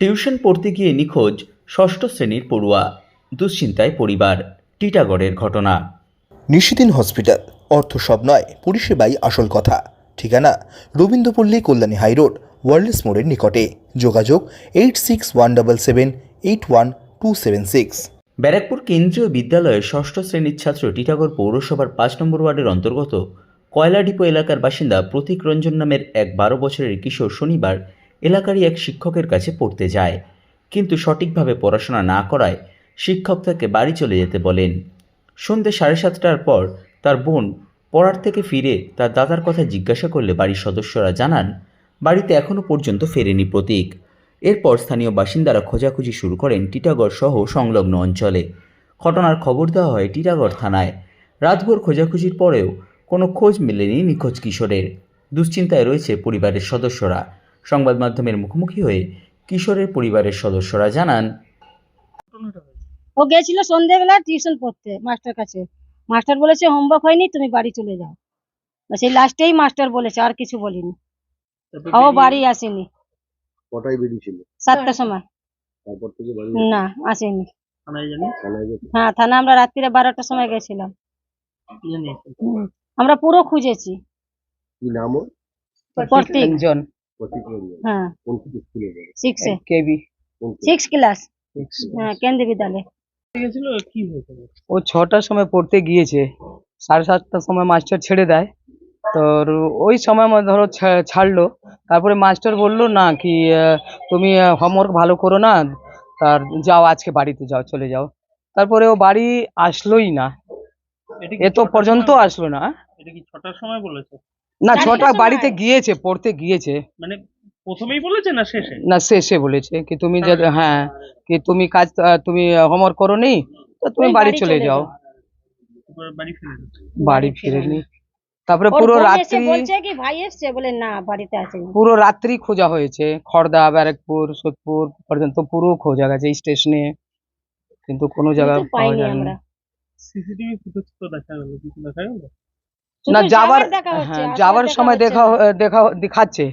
Tuition পড়তে গিয়ে নিখোঁজ ষষ্ঠ শ্রেণির পড়ুয়া দুশ্চিন্তায় পরিবার টিটাগড়ের ঘটনা। নিশিদিন হসপিটাল অর্থ সব নয় পরিষেবাই আসল কথা। ঠিকানা রবীন্দ্রপল্লী কল্যাণী হাইরোড ওয়ার্ল্ডস মোড়ের নিকটে। যোগাযোগ eight six one double seven eight one two seven six. Barrackpore কেন্দ্রীয় বিদ্যালয়ের ষষ্ঠ শ্রেণির ছাত্র টিটাগড় পৌরসভার পাঁচ নম্বর ওয়ার্ডের অন্তর্গত কয়লা ডিপো এলাকার বাসিন্দা প্রতীক রঞ্জন নামের এক বারো বছরের কিশোর শনিবার এলাকারই এক শিক্ষকের কাছে পড়তে যায়। কিন্তু সঠিকভাবে পড়াশোনা না করায় শিক্ষক তাকে বাড়ি চলে যেতে বলেন। সন্ধ্যে সাড়ে সাতটার পর তার বোন পড়ার থেকে ফিরে তার দাদার কথা জিজ্ঞাসা করলে বাড়ির সদস্যরা জানান, বাড়িতে এখনও পর্যন্ত ফেরেনি প্রতীক। এরপর স্থানীয় বাসিন্দারা খোঁজাখুঁজি শুরু করেন টিটাগড় সহ সংলগ্ন অঞ্চলে। ঘটনার খবর দেওয়া হয় টিটাগড় থানায়। রাতভর খোঁজাখুঁজির পরেও কোনো খোঁজ মেলেনি নিখোঁজ কিশোরের। দুশ্চিন্তায় রয়েছে পরিবারের সদস্যরা। সংবাদ মাধ্যমের মুখোমুখি হয়ে কিশোরের পরিবারের সদস্যরা জানান ও গেছিল সন্ধ্যেবেলা টিউশন পড়তে মাস্টার কাছে। মাস্টার বলেছে হোমওয়ার্ক হয়নি তুমি বাড়ি চলে যাও। সেই লাস্টেই মাস্টার বলেছে আর কিছু বলিনি। ও বাড়ি আসেনি। কটায় বেরিয়েছিল? সাতটার সময়। তারপর থেকে বাড়ি না আসেনি। হ্যাঁ থানা আমরা রাত্রিরে বারোটার সময় গেছিলাম। আমরা পুরো খুঁজেছি। কি নাম প্রতীক। হ্যাঁ। সিক্সে কেবি সিক্স ক্লাস হ্যাঁ কেন্দ্রীয় বিদ্যালয়। ও ছটার সময় পড়তে গিয়েছে। সাড়ে সাতটার সময় মাস্টার ছেড়ে দেয়। তো ওই সময় ধরো ছাড়লো। তারপরে মাস্টার বলল না কি আহ, তুমি হোমওয়ার্ক ভালো করো না। তার যাও আজকে বাড়িতে যাও চলে যাও। তারপরে ও বাড়ি আসলোই না। এত পর্যন্ত আসলো না। এটা কি ছটার সময় বলেছে? না ছটা বাড়িতে গিয়েছে পড়তে গিয়েছে। মানে প্রথমেই বলেছে না শেষে? না শেষে বলেছে কি তুমি যে হ্যাঁ কি তুমি কাজ তুমি হোমওয়ার্ক করো নি তো তুমি বাড়ি চলে যাও। বাড়ি ফিরে ফিরেনি তারপরে পুরো রাত্রি বলছে কি ভাই এসছে বলে না বাড়িতে আসেনি। পুরো রাত্রি খোঁজা হয়েছে খড়দা ব্যারাকপুর সোদপুর পর্যন্ত পুরো খোঁজা গেছে স্টেশনে। কিন্তু কোনো জায়গায় কিন্তু পাওয়া পাইনি যায়নি। আমরা। সিসিটিভি ফুটেজ তো দেখা গেল কিছু দেখা গেল? না যাবার হ্যাঁ যাবার সময় দেখা দেখা দেখাচ্ছে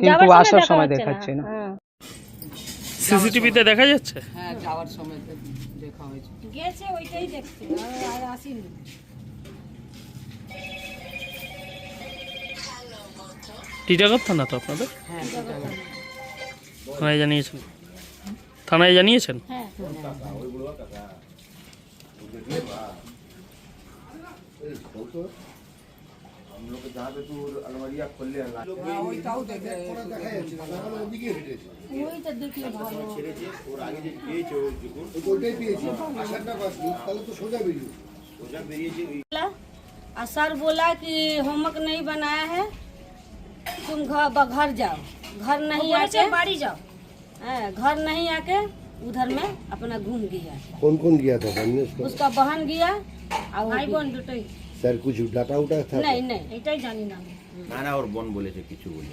কিন্তু আসার সময় দেখাচ্ছে না। হ্যাঁ। সিসিটিভিতে দেখা যাচ্ছে? হ্যাঁ যাওয়ার সময় দেখা হয়েছে। গেছে ওইটাই দেখছে। আর- আসেনি। টিটাগড় থানা তো আপনাদের? হ্যাঁ থানায় জানিয়েছেন? থানায় জানিয়েছেন? হ্যাঁ। ওইটা দেখলে ভালো बोला और सर बोला कि होमवर्क नहीं बनाया है तुम घर ब- घर जाओ घर नहीं आके बाड़ी जाओ हाँ, घर नहीं आके उधर में अपना घूम गया कौन कौन गया था सामने उसका उसका बहन गया और भाई बहन স্যার কিছু ডাটা উটা থাকে। না না এটাই জানি না না না ওর বোন বলেছে কিছু বলি